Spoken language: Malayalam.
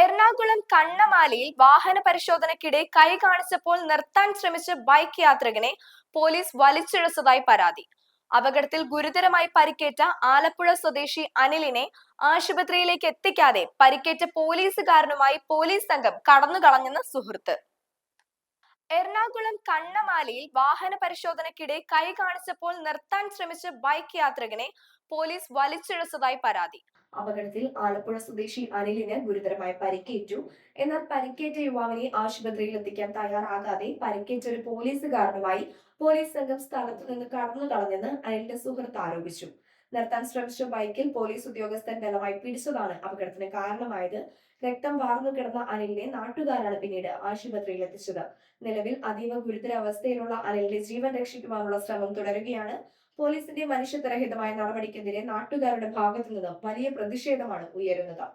എറണാകുളം കണ്ണമാലയിൽ വാഹന പരിശോധനയ്ക്കിടെ കൈ കാണിച്ചപ്പോൾ നിർത്താൻ ശ്രമിച്ച ബൈക്ക് യാത്രികനെ പോലീസ് വലിച്ചിഴച്ചതായി പരാതി. അപകടത്തിൽ ഗുരുതരമായി പരിക്കേറ്റ ആലപ്പുഴ സ്വദേശി അനിലിനെ ആശുപത്രിയിലേക്ക് എത്തിക്കാതെ പരിക്കേറ്റ പോലീസുകാരനുമായി പോലീസ് സംഘം കടന്നുകളഞ്ഞെന്ന് സുഹൃത്ത്. എറണാകുളം കണ്ണമാലയിൽ വാഹന പരിശോധനയ്ക്കിടെ കൈ കാണിച്ചപ്പോൾ നിർത്താൻ ശ്രമിച്ച ബൈക്ക് യാത്രികനെ പോലീസ് വലിച്ചിഴച്ചതായി പരാതി. അപകടത്തിൽ ആലപ്പുഴ സ്വദേശി അനിലിന് ഗുരുതരമായി പരിക്കേറ്റു. എന്നാൽ പരിക്കേറ്റ യുവാവിനെ ആശുപത്രിയിൽ എത്തിക്കാൻ തയ്യാറാകാതെ പരിക്കേറ്റ ഒരു പോലീസുകാരനുമായി പോലീസ് സംഘം സ്ഥലത്തു നിന്ന് കടന്നു കളഞ്ഞെന്ന് അനിലിന്റെ സുഹൃത്ത് ആരോപിച്ചു. നിർത്താൻ ശ്രമിച്ച ബൈക്കിൽ പോലീസ് ഉദ്യോഗസ്ഥൻ ബലമായി പിടിച്ചതാണ് അപകടത്തിന് കാരണമായത്. രക്തം വാർന്നു കിടന്ന അനിലിനെ നാട്ടുകാരാണ് പിന്നീട് ആശുപത്രിയിൽ എത്തിച്ചത്. നിലവിൽ അതീവ ഗുരുതരാവസ്ഥയിലുള്ള അനിലിന്റെ ജീവൻ രക്ഷിക്കുവാനുള്ള ശ്രമം തുടരുകയാണ്. പോലീസിന്റെ മനുഷ്യത്വരഹിതമായ നടപടിക്കെതിരെ നാട്ടുകാരുടെ ഭാഗത്തു നിന്നും വലിയ പ്രതിഷേധമാണ് ഉയരുന്നത്.